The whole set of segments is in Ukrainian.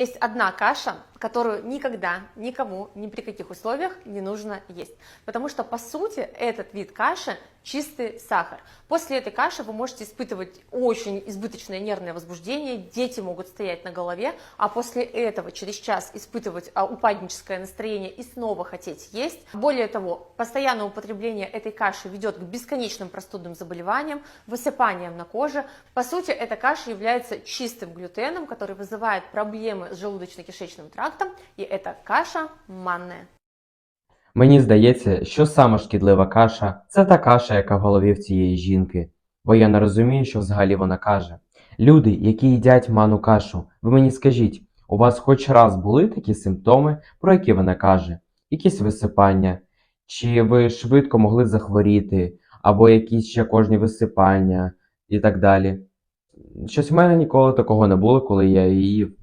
Есть одна каша, которую никогда, никому, ни при каких условиях не нужно есть. Потому что, по сути, этот вид каши чистый сахар. После этой каши вы можете испытывать очень избыточное нервное возбуждение, дети могут стоять на голове, а после этого через час испытывать а, упадническое настроение и снова хотеть есть. Более того, постоянное употребление этой каши ведет к бесконечным простудным заболеваниям, высыпаниям на коже. По сути, эта каша является чистым глютеном, который вызывает проблемы с желудочно-кишечным трактом, и это каша манная. Мені здається, що сама шкідлива каша це та каша, яка в голові в цієї жінки, бо я не розумію, що взагалі вона каже. Люди, які їдять ману кашу, ви мені скажіть, у вас хоч раз були такі симптоми, про які вона каже? Якісь висипання, чи ви швидко могли захворіти, або якісь ще кожні висипання і так далі. Щось в мене ніколи такого не було, коли я її їв.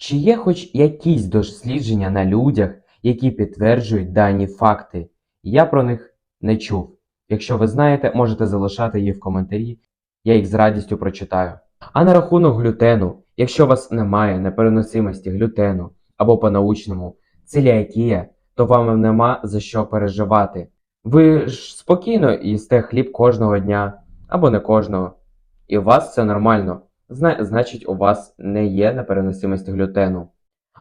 Чи є хоч якісь дослідження на людях, які підтверджують дані факти? Я про них не чув. Якщо ви знаєте, можете залишати їх в коментарі, я їх з радістю прочитаю. А на рахунок глютену, якщо у вас немає непереносимості глютену або по-научному целіакія, то вам нема за що переживати. Ви ж спокійно їсте хліб кожного дня або не кожного, і у вас це нормально. Зна- значить, у вас не є непереносимість глютену.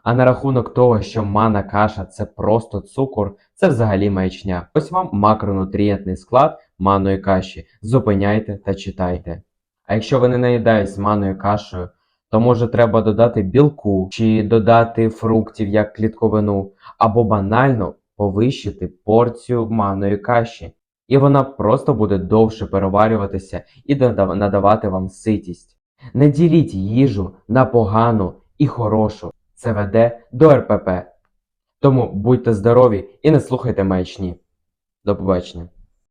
А на рахунок того, що мана каша це просто цукор, це взагалі маячня. Ось вам макронутрієнтний склад манної каші. Зупиняйте та читайте. А якщо ви не наїдаєтесь манною кашею, то може треба додати білку чи додати фруктів як клітковину, або банально повищити порцію манної каші. І вона просто буде довше переварюватися і надавати вам ситість. Не діліть їжу на погану і хорошу. Це веде до РПП. Тому будьте здорові і не слухайте маячні. До побачення.